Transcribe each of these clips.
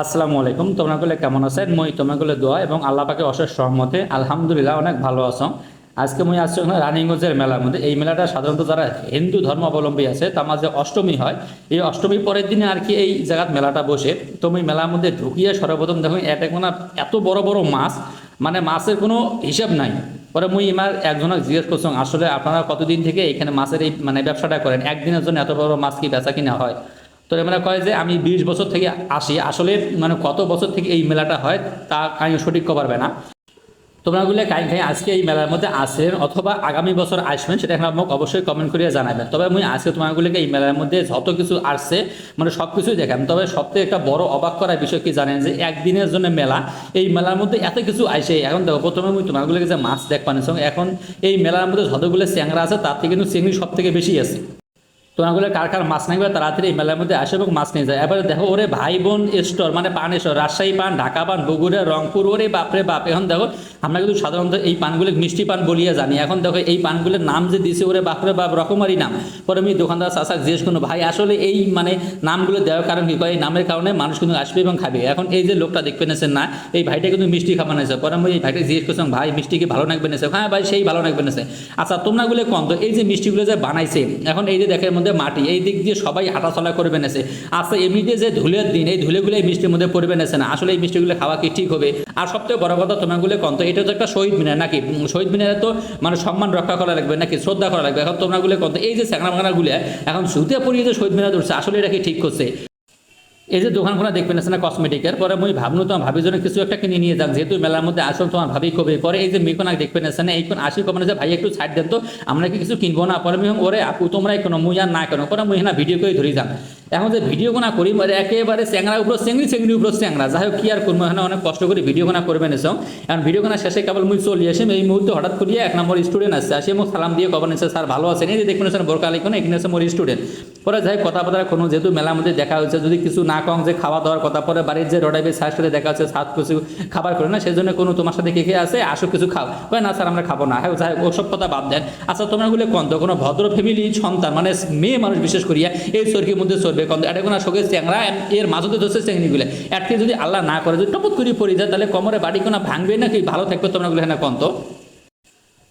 আসসালামু আলাইকুম, তোমরা তোমরাগুলো কেমন আছেন? মই তোমাগুলো দোয়া এবং আল্লাহ পাকে অশেষ সহমতে আলহামদুলিল্লাহ অনেক ভালো আছো। আজকে মই আসছি রানিগঞ্জের মেলার মধ্যে। এই মেলাটা সাধারণত যারা হিন্দু ধর্মাবলম্বী আছে তার মাঝে অষ্টমী হয়। এই অষ্টমী পরের দিনে আর কি এই জায়গাত মেলাটা বসে। তো তুমি মেলার মধ্যে ঢুকিয়ে সর্বপ্রথম দেখো এটা কোনো এত বড় বড় মাছ মানে মাছের কোনো হিসাব নাই। পরে মুই এমার একজনক জিজ্ঞেস করছিলাম আসলে আপনারা কতদিন থেকে এখানে মাছের এই মানে ব্যবসাটা করেন? একদিনের জন্য এত বড় মাছ কি বেচা কিনা হয়? তো এমরা কয় যে আমি বিশ বছর থেকে আসি। আসলে মানে কত বছর থেকে এই মেলাটা হয় তা আমি সঠিক পারবে না। তোমরাগুলো কাই খাই আজকে এই মেলার মধ্যে আসেন অথবা আগামী বছর আসবেন সেটা এখন আমাকে অবশ্যই কমেন্ট করিয়ে জানাবেন। তবে আমি আজকে তোমাগুলোকে এই মেলার মধ্যে যত কিছু আসছে মানে সব কিছুই দেখাম। তবে সবথেকে একটা বড় অবাক করার বিষয় কি জানেন যে একদিনের জন্য মেলা, এই মেলার মধ্যে এত কিছু আসে। এখন দেখো, প্রথমে আমি তোমাগুলোকে যে মাছ দেখ পানি এখন এই মেলার মধ্যে যতগুলো চ্যাংরা আছে, তার থেকে কিন্তু চিংড়ি সব থেকে বেশি আছে। তোমাগুলো কার কার মাছ নাকবে তাড়াতাড়ি এই মেলার মধ্যে আসে এবং মাছ নিয়ে যায় এবারে দেখো, ওরে ভাই বোন স্টোর মানে পান স্টোর রাজশাহী পান, ঢাকা পান, বগুড়া, রংপুর, ওরে বাপরে বাপ। এখন দেখো আমরা কিন্তু সাধারণত এই পানগুলো মিষ্টি পান বলিয়ে জানি। এখন দেখো এই পানগুলোর নাম যে দিছে ওরে বাপরে বাপ, রকমারি নাম। পরে আমি দোকানদার চাষা জিজ্ঞেস করব ভাই, আসলে এই মানে নামগুলো দেওয়ার কারণ কি এই নামের কারণে মানুষ কিন্তু আসবে এবং খাবে। এখন এই যে লোকটা দেখবে নেছেন না, এই ভাইটা কিন্তু মিষ্টি খাবার নেছে পরে আমি এই ভাইটা জিজ্ঞেস করছিলাম ভাই, মিষ্টি কি ভালো লাগবে নেছে হ্যাঁ ভাই, সেই ভালো লাগবে নেছে আচ্ছা তোমরাগুলো কম তো এই যে মিষ্টিগুলো যে বানাইছে, এখন এই যে দেখের মধ্যে মাটি, এই দিক দিয়ে সবাই হাঁটাচলা করবে নেছে আচ্ছা এমনিতে যে ধুলের দিন, এই ধুলেগুলো এই মিষ্টির মধ্যে পড়বে নেছে না? আসলে এই মিষ্টিগুলো খাওয়া কি ঠিক হবে? আর সবথেকে বড় কথা তোমাগুলো কম তো এটা তো একটা শহীদ মিনার নাকি? শহীদ মিনারে তো মানে সম্মান রক্ষা করা লাগবে নাকি শ্রদ্ধা করা লাগবে? এখন তোমরাগুলো কম তো এই যে স্যাংরা ভাঙাগুলো এখন সুতে পড়িয়ে যে শহীদ মিনার ধরছে আসলে এটা কি ঠিক করছে? এই যে দোকানগুলো দেখবেন না কসমেটিকের পরে মুই ভাবনু তোমার ভাবির জন্য কিছু একটা কিনে নিয়ে যান যেহেতু মেলার মধ্যে আসল তোমার ভাবি কবে? পরে এই যে মিকোনাক দেখবেন না এইখন আসি কবে যে ভাই একটু ছাড় দেন তো আমরা কি কিছু কিনবো না? পরে আমি বললাম, ওরে আপু তোমরা কোনো মুই আর না কেন। পরে মুই না ভিডিও করে ধরি যান এখন যে ভিডিও গোনা করি মানে একেবারে চ্যাংরা উপর চেংড়ি চেংড়ি উপর চ্যাংরা যাই হোক, কি আর করব? এখানে অনেক কষ্ট করে ভিডিও গোনা করবেন এসব এখন ভিডিও গোনা শেষে কেবল মুই চলে আসি এই মুহূর্তে হঠাৎ করিয়ে এক নম্বর স্টুডেন্ট আসছে। আসে মোক সালাম দিয়ে কবেন এসে স্যার ভালো আছেন? এই যে দেখবেন স্যার বোরকা আলিখন, এখানে আছে মোর স্টুডেন্ট পরে যাই কথা বার্তা কোনো যেহেতু মেলার মধ্যে দেখা হচ্ছে যদি কিছু না কম যে খাওয়া দাওয়ার কথা, পরে বাড়ির যে রডাইবে স্যার সাথে দেখা হচ্ছে, সাত কিছু খাবার করে না সেই জন্য কোনো তোমার সাথে কে কে আছে? আসো কিছু খাও। না স্যার, আমরা খাব না। হ্যাঁ যাই ওসব কথা বাদ দেন। আচ্ছা তোমরা গুলো কন্ত কোনো ভদ্র ফ্যামিলি সন্তান মানে মেয়ে মানুষ বিশেষ করিয়া এই চরকির মধ্যে চলবে কন্ত এটা কোনো শোকের চ্যাংরা এর মাঝতে ধরছে চ্যাংড়িগুলো এটকে যদি আল্লাহ না করে, যদি টপত করে পড়ি যায় তাহলে কমরে বাড়ি কোনো ভাঙবে নাকি? ভালো থাকবে তোমরা গুলো হ্যাঁ কন্ত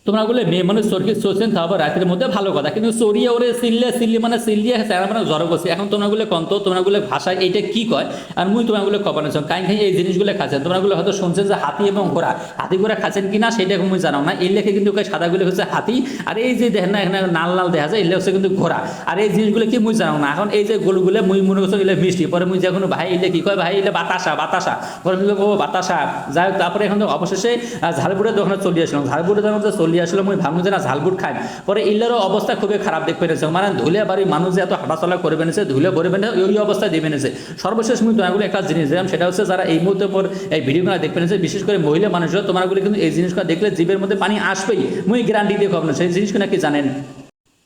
তোমরা বলে মেয়ে মানুষ চোরকে চলছেন তাও আবার রাতের মধ্যে ভালো কথা। কিন্তু চড়িয়ে ওরে সিললে সিললি মানে সিলিয়ে স্যার মানে জ্বর বসে। এখন তোমরা গুলো কন্ত, তোমরা গুলো ভাষায় এইটা কি কয়? আর মুই তোমারগুলো নিচ্ছ কাই খাই এই জিনিসগুলো খাচ্ছেন। তোমরা গুলো হয়তো শুনছেন যে হাতি এবং ঘোড়া। হাতি ঘোড়া খাচ্ছেন কি না সেটা মুই জানো না। এই লেখে কিন্তু সাদাগুলো হচ্ছে হাতি। আর এই যে দেখেন না, এখানে লাল লাল দেখা যায় এগুলো হচ্ছে কিন্তু ঘোড়া। আর এই জিনিসগুলো কি মুই জানো না। এখন এই যে গরুগুলো মুই মনে করছ এগুলো মিষ্টি। পরে মুই যখন ভাই এলে কি কয়? ভাই এলে বাতাসা বাতাসা। পরে বাতাসা। যাই হোক, তারপরে এখন অবশেষে ঝালপুরের দোকানে চলে আসলাম। ঝালপুরের দোকানে যে চলে আসলো মুই ভাবলাম যে না ঝালগুট খাই পরে ইল্লারও অবস্থা খুবই খারাপ দেখবে নিছে মানে ধুলে বাড়ি মানুষ যে এত হাঁটাচলা করবে নিছে ধুলে ভরবে না ওই অবস্থায় দেবে নিছে সর্বশেষ মুই তোমাগুলো একটা জিনিস দিলাম সেটা হচ্ছে যারা এই মুহূর্তে পর এই ভিডিওগুলো দেখবে নিছে বিশেষ করে মহিলা মানুষরা তোমারগুলো কিন্তু এই জিনিসগুলো দেখলে জীবের মধ্যে পানি আসবেই। মুই গ্যারান্টি দিয়ে খবর সেই জিনিসগুলো নাকি জানেন?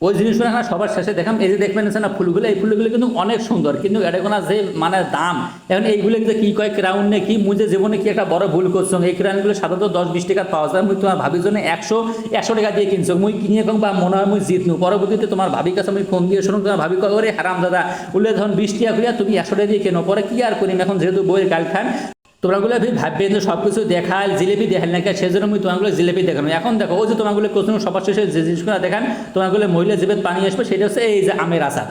ওই জিনিসগুলো না সবার শেষে দেখাম এই যে দেখবেন না, ফুলগুলো, এই ফুলগুলো কিন্তু অনেক সুন্দর, কিন্তু এটা কোনো যে মানে দাম, এখন এইগুলো কিন্তু কি কয় ক্রাউন নে কি মুঝে জীবনে কি একটা বড় ভুল করছ? এই ক্রাউনগুলো সাধারণত দশ বিশ টাকা পাওয়া যায়। মুই তোমার ভাবির জন্য একশো একশো টাকা দিয়ে কিনছো। মুই কিনে কম বা মনে হয় মুই জিতনু। পরবর্তীতে তোমার ভাবির কাছে আমি ফোন দিয়ে শুনুন। তোমার ভাবি কয় হারাম দাদা উল্লে ধরুন বিশ টাকা করিয়া তুমি একশো টাকা দিয়ে কেনো? পরে কি আর করিম? এখন যেহেতু বইয়ের কাল খান তোমরাগুলো ভি ভাববে যে সব কিছু দেখাল, জিলেপি দেখাল না সেজন্য আমি তোমাগুলো জিলেপি দেখানো এখন দেখো, ওই যে তোমাগুলো কোথাও সবার শেষে যে জিনিসগুলো দেখান, তোমাগুলো মহিলা জিবের পানি আসবে, সেটা হচ্ছে এই যে আমের আচার।